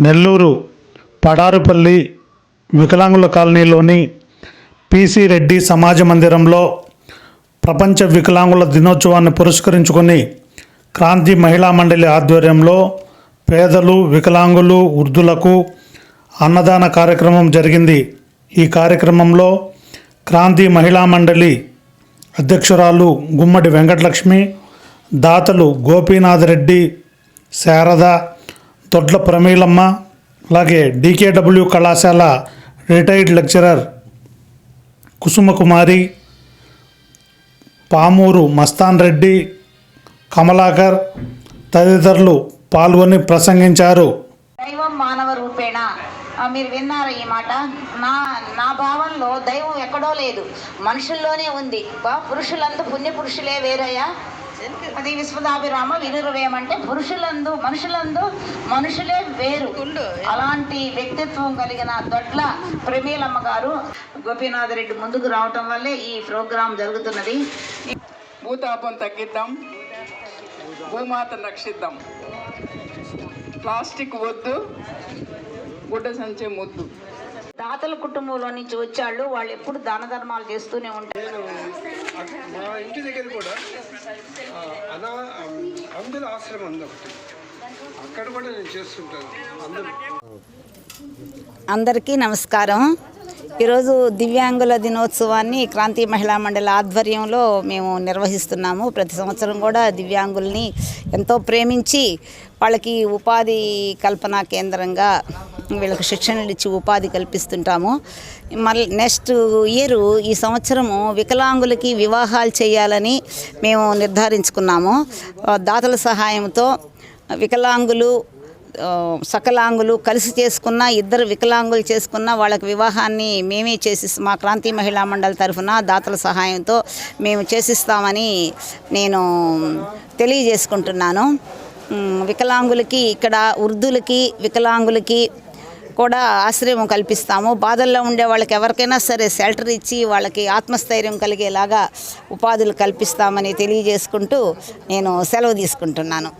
నెల్లూరు పడారుపల్లి వికలాంగుల కాలనీలోని పిసి రెడ్డి సమాజ మందిరంలో ప్రపంచ వికలాంగుల దినోత్సవాన్ని పురస్కరించుకొని క్రాంతి మహిళా మండలి ఆధ్వర్యంలో పేదలు వికలాంగులు వృద్ధులకు అన్నదాన కార్యక్రమం జరిగింది. ఈ కార్యక్రమంలో క్రాంతి మహిళా మండలి అధ్యక్షురాలు గుమ్మడి వెంకటలక్ష్మి దాతలు గోపీనాథ్ రెడ్డి శారద తొడ్ల ప్రమీలమ్మ అలాగే డీకేడబ్ల్యూ కళాశాల రిటైర్డ్ లెక్చరర్ కుసుమకుమారి పామూరు మస్తాన్ రెడ్డి కమలాకర్ తదితరులు పాల్గొని ప్రసంగించారు. దైవం మానవ రూపేణ. మీరు విన్నారా ఈ మాట? నా నా భావంలో దైవం ఎక్కడో లేదు. మనుషుల్లోనే ఉంది. బా పురుషులందు పుణ్య పురుషులే వేరయ్యా. అది విశ్వదాభిరామ వినురవేమంటే పురుషులందు మనుషులందు మనుషులే వేరు. అలాంటి వ్యక్తిత్వం కలిగిన దొడ్ల ప్రమీలమ్మ గారు గోపీనాథ్ రెడ్డి ముందుకు రావటం వల్లే ఈ ప్రోగ్రాం జరుగుతున్నది. భూతాపం తగ్గిద్దాం భూమాతను రక్షిద్దాం. ప్లాస్టిక్ వద్దు గుడ్డ సంచే ముద్దు. దాతల కుటుంబంలో నుంచి వచ్చాళ్ళు వాళ్ళు ఎప్పుడు దాన ధర్మాలు చేస్తూనే ఉంటారు. మా ఇంటి దగ్గర కూడా అందుల ఆశ్రమం ఉంది ఒకటి. అక్కడ కూడా నేను చేస్తుంటాను. అందరూ అందరికీ నమస్కారం. ఈరోజు దివ్యాంగుల దినోత్సవాన్ని క్రాంతి మహిళా మండలి ఆధ్వర్యంలో మేము నిర్వహిస్తున్నాము. ప్రతి సంవత్సరం కూడా దివ్యాంగుల్ని ఎంతో ప్రేమించి వాళ్ళకి ఉపాధి కల్పన కేంద్రంగా వీళ్ళకి శిక్షణలు ఇచ్చి ఉపాధి కల్పిస్తుంటాము. మళ్ళీ నెక్స్ట్ ఇయర్ ఈ సంవత్సరము వికలాంగులకి వివాహాలు చేయాలని మేము నిర్ధారించుకున్నాము. దాతల సహాయంతో వికలాంగులు సకలాంగులు కలిసి చేసుకున్న ఇద్దరు వికలాంగులు చేసుకున్న వాళ్ళకి వివాహాన్ని మేమే చేసి మా క్రాంతి మహిళా మండలి తరఫున దాతల సహాయంతో మేము చేసిస్తామని నేను తెలియజేసుకుంటున్నాను. వికలాంగులకి ఇక్కడ వృద్ధులకి వికలాంగులకి కూడా ఆశ్రయం కల్పిస్తాము. బాధల్లో ఉండే వాళ్ళకి ఎవరికైనా సరే షెల్టర్ ఇచ్చి వాళ్ళకి ఆత్మస్థైర్యం కలిగేలాగా ఉపాధులు కల్పిస్తామని తెలియజేసుకుంటూ నేను సెలవు తీసుకుంటున్నాను.